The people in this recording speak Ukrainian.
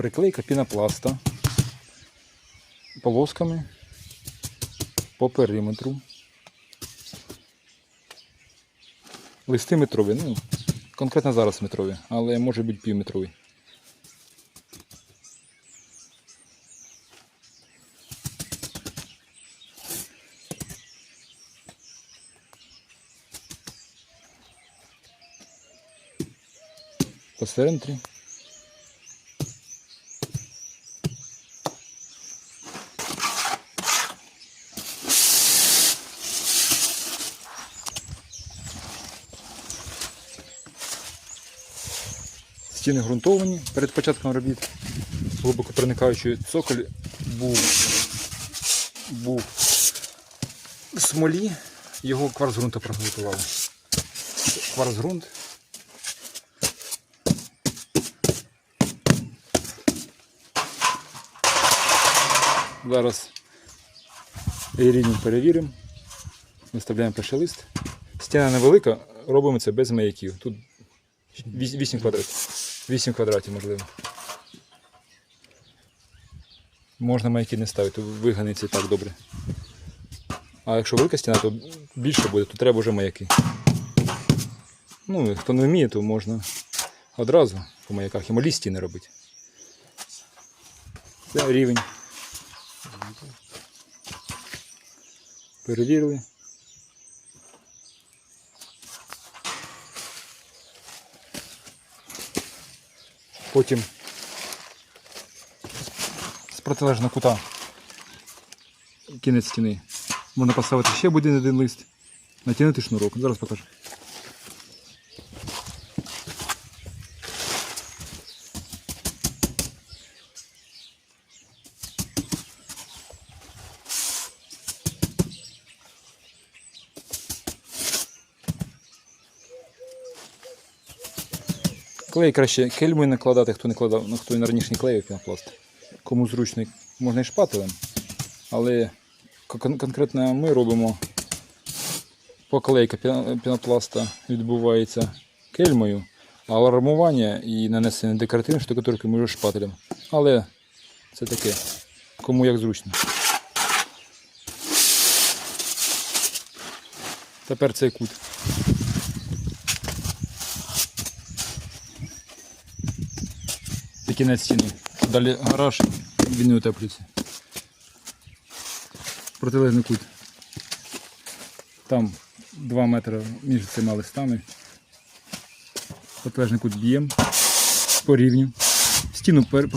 Приклейка пінопласта полосками по периметру. Листи метрові, ну, конкретно зараз метрові, але може бути півметрові. Посередині. Стіни ґрунтовані перед початком робіт. Глибоко проникаючий цоколь був, був в смолі, його кварц ґрунту приготували. Кварц ґрунт. Зараз рівень перевіримо. Виставляємо перший лист. Стіна невелика, робимо це без маяків. Тут 8 квадратів. 8 квадратів, можливо. Можна маяки не ставити, виганиться і так добре. А якщо велика стіна, то більше буде, то треба вже маяки. Ну, хто не вміє, то можна одразу по маяках і малі стіни робити. Це рівень. Перевірили. Потім з протилежного кута кінець стіни. Можна поставити ще один один лист, натягнути шнурок. Зараз покажу. Клей краще кельмою накладати, хто не кладав, ну хто раніше не клеїв пінопласт. Кому зручно, можна і шпателем. Але кон- конкретно ми робимо поклейка піно- пінопласта відбувається кельмою, а армування і нанесення декоративної штукатурки ми вже шпателем. Але це таке, кому як зручно. Тепер цей кут. Це кінець стіни. Далі гараж, він не утеплюється. Протилежний кут. Там 2 метри між цими листами. Протилежний кут б'ємо по рівню. Стіну пер-